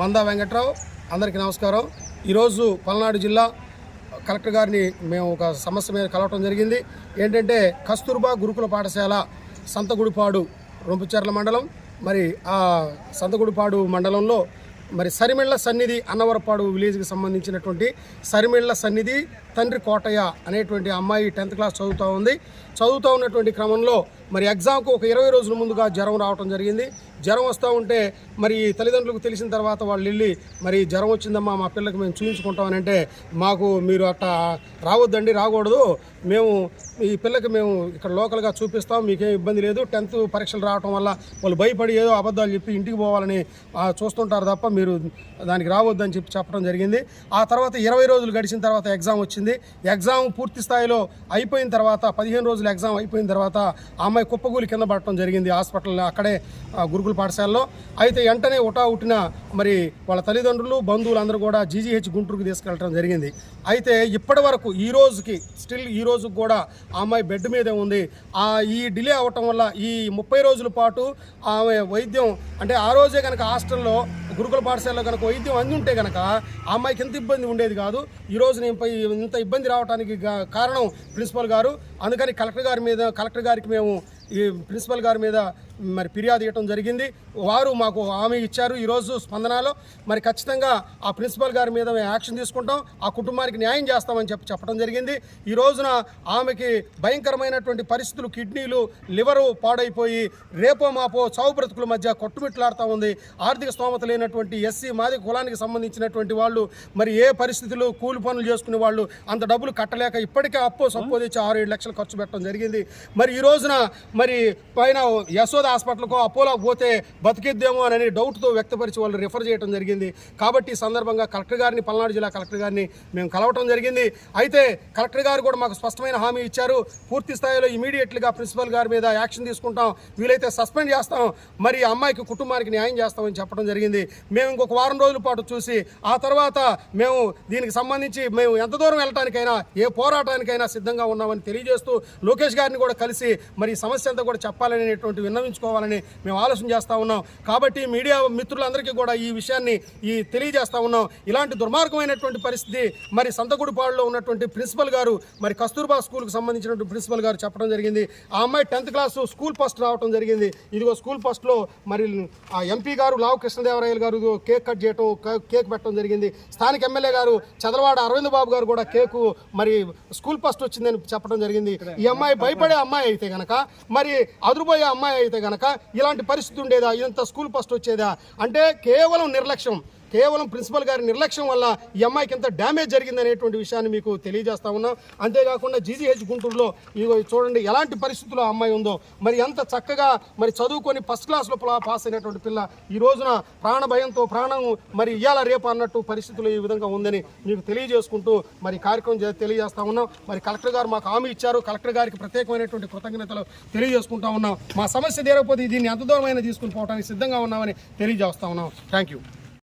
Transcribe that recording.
మందా వెంకట్రావు అందరికీ నమస్కారం. ఈరోజు పల్నాడు జిల్లా కలెక్టర్ గారిని మేము ఒక సమస్య మీద కలవటం జరిగింది. ఏంటంటే కస్తూర్బా గురుకుల పాఠశాల సంతగుడిపాడు రొంపుచెర్ల మండలం. మరి ఆ సంతగుడిపాడు మండలంలో మరి సరిమిళ్ళ సన్నిధి అన్నవరపాడు విలేజ్కి సంబంధించినటువంటి సరిమిళ్ళ సన్నిధి తండ్రి కోటయ్య అనేటువంటి అమ్మాయి టెన్త్ క్లాస్ చదువుతూ ఉంది. చదువుతూ ఉన్నటువంటి క్రమంలో మరి ఎగ్జామ్కు ఒక ఇరవై రోజుల ముందుగా జ్వరం రావటం జరిగింది. జ్వరం వస్తూ ఉంటే మరి తల్లిదండ్రులకు తెలిసిన తర్వాత వాళ్ళు వెళ్ళి మరి జ్వరం వచ్చిందమ్మా మా పిల్లకి మేము చూపించుకుంటామని అంటే మాకు మీరు అట్ట రావద్దండి రాకూడదు. మేము ఈ పిల్లకి మేము ఇక్కడ లోకల్గా చూపిస్తాం మీకేం ఇబ్బంది లేదు. టెన్త్ పరీక్షలు రావటం వల్ల వాళ్ళు భయపడి ఏదో అబద్ధాలు చెప్పి ఇంటికి పోవాలని చూస్తుంటారు తప్ప మీరు దానికి రావద్దని చెప్పి చెప్పడం జరిగింది. ఆ తర్వాత ఇరవై రోజులు గడిచిన తర్వాత ఎగ్జామ్ వచ్చింది. ఎగ్జామ్ పూర్తి స్థాయిలో అయిపోయిన తర్వాత పదిహేను రోజులు ఎగ్జామ్ అయిపోయిన తర్వాత అమ్మాయి అమ్మాయి కుప్పగూలి కింద పడటం జరిగింది హాస్పిటల్లో అక్కడే గురుకుల పాఠశాలలో. అయితే వెంటనే ఉటా ఉట్టిన మరి వాళ్ళ తల్లిదండ్రులు బంధువులు అందరూ కూడా జీజీహెచ్ గుంటూరుకు తీసుకెళ్ళడం జరిగింది. అయితే ఇప్పటి వరకు ఈ రోజుకి స్టిల్ ఈ రోజుకి కూడా ఆ అమ్మాయి బెడ్ మీదే ఉంది. ఆ ఈ డిలే అవ్వటం వల్ల ఈ ముప్పై రోజుల పాటు ఆమె వైద్యం అంటే ఆ రోజే కనుక హాస్టల్లో గురుకుల పాఠశాలలో కనుక వైద్యం అంది ఉంటే కనుక ఆ అమ్మాయికి ఎంత ఇబ్బంది ఉండేది కాదు. ఈ రోజు నేను పై ఇంత ఇబ్బంది రావడానికి కారణం ప్రిన్సిపల్ గారు. అందుకని కలెక్టర్ గారి మీద కలెక్టర్ గారికి మేము ఈ ప్రిన్సిపల్ గారి మీద మరి ఫిర్యాదు ఇవ్వడం జరిగింది. వారు మాకు హామీ ఇచ్చారు ఈరోజు స్పందనలో. మరి ఖచ్చితంగా ఆ ప్రిన్సిపల్ గారి మీద మేము యాక్షన్ తీసుకుంటాం. ఆ కుటుంబానికి న్యాయం చేస్తామని చెప్పి చెప్పడం జరిగింది. ఈ రోజున ఆమెకి భయంకరమైనటువంటి పరిస్థితులు కిడ్నీలు లివరు పాడైపోయి రేపో మాపో చావు బ్రతుకుల మధ్య కొట్టుమిట్లాడుతూ ఉంది. ఆర్థిక స్తోమత లేనటువంటి ఎస్సీ మాది కులానికి సంబంధించినటువంటి వాళ్ళు మరి ఏ పరిస్థితులు కూలి పనులు చేసుకునే వాళ్ళు అంత డబ్బులు కట్టలేక ఇప్పటికే అప్పో సప్పో తెచ్చి ఆరు ఏడు లక్షలు ఖర్చు పెట్టడం జరిగింది. మరి ఈ రోజున మరి పైన యశోద హాస్పిటల్కో అపోలో పోతే బతికిద్దేమో అని డౌట్తో వ్యక్తపరిచి వాళ్ళు రిఫర్ చేయడం జరిగింది. కాబట్టి ఈ సందర్భంగా కలెక్టర్ గారిని పల్నాడు జిల్లా కలెక్టర్ గారిని మేము కలవటం జరిగింది. అయితే కలెక్టర్ గారు కూడా మాకు స్పష్టమైన హామీ ఇచ్చారు. పూర్తి స్థాయిలో ఇమీడియట్లీగా ప్రిన్సిపల్ గారి మీద యాక్షన్ తీసుకుంటాం. వీలైతే సస్పెండ్ చేస్తాం. మరి అమ్మాయికి కుటుంబానికి న్యాయం చేస్తామని చెప్పడం జరిగింది. మేము ఇంకొక వారం రోజుల పాటు చూసి ఆ తర్వాత మేము దీనికి సంబంధించి మేము ఎంత దూరం వెళ్ళటానికైనా ఏ పోరాటానికైనా సిద్ధంగా ఉన్నామని తెలియజేస్తూ లోకేష్ గారిని కూడా కలిసి మరి సమస్య అంతా కూడా చెప్పాలనేటువంటి విన్నవించుకోవాలని మేము ఆలోచన చేస్తూ ఉన్నాం. కాబట్టి మీడియా మిత్రులందరికీ కూడా ఈ విషయాన్ని ఈ తెలియజేస్తా ఉన్నాం. ఇలాంటి దుర్మార్గమైనటువంటి పరిస్థితి మరి సంతగుడిపాడులో ఉన్నటువంటి ప్రిన్సిపల్ గారు మరి కస్తూర్బా స్కూల్కి సంబంధించినటువంటి ప్రిన్సిపల్ గారు చెప్పడం జరిగింది. ఆ అమ్మాయి టెన్త్ క్లాస్ స్కూల్ ఫస్ట్ రావడం జరిగింది. ఇదిగో స్కూల్ ఫస్ట్లో మరి ఆ ఎంపీ గారు లావు కృష్ణదేవరాయలు గారు కేక్ కట్ చేయటం కేక్ పెట్టడం జరిగింది. స్థానిక ఎమ్మెల్యే గారు చదలవాడ అరవింద్ బాబు గారు కూడా కేకు మరి స్కూల్ ఫస్ట్ వచ్చిందని చెప్పడం జరిగింది. ఈ అమ్మాయి భయపడే అమ్మాయి అయితే గనక మరి మరి అదురుపోయే అమ్మాయి అయితే గనక ఇలాంటి పరిస్థితి ఉండేదా? ఇంత స్కూల్ ఫస్ట్ వచ్చేదా? అంటే కేవలం నిర్లక్ష్యం. కేవలం ప్రిన్సిపల్ గారి నిర్లక్ష్యం వల్ల ఈ అమ్మాయికి ఎంత డ్యామేజ్ జరిగిందనేటువంటి విషయాన్ని మీకు తెలియజేస్తా ఉన్నాం. అంతేకాకుండా జీజీహెచ్ గుంటూరులో ఇగో చూడండి ఎలాంటి పరిస్థితుల్లో అమ్మాయి ఉందో మరి ఎంత చక్కగా మరి చదువుకొని ఫస్ట్ క్లాస్లో పాస్ అయినటువంటి పిల్ల ఈ రోజున ప్రాణ భయంతో ప్రాణం మరి ఇయ్యాల రేపు అన్నట్టు పరిస్థితులు ఈ విధంగా ఉందని మీకు తెలియజేసుకుంటూ మరి కార్యక్రమం తెలియజేస్తా ఉన్నాం. మరి కలెక్టర్ గారు మాకు హామీ ఇచ్చారు. కలెక్టర్ గారికి ప్రత్యేకమైనటువంటి కృతజ్ఞతలు తెలియజేసుకుంటా ఉన్నాం. మా సమస్య తీరకపోతే దీన్ని ఎంత దూరమైనా తీసుకుని పోవడానికి సిద్ధంగా ఉన్నామని తెలియజేస్తా ఉన్నాం. Thank you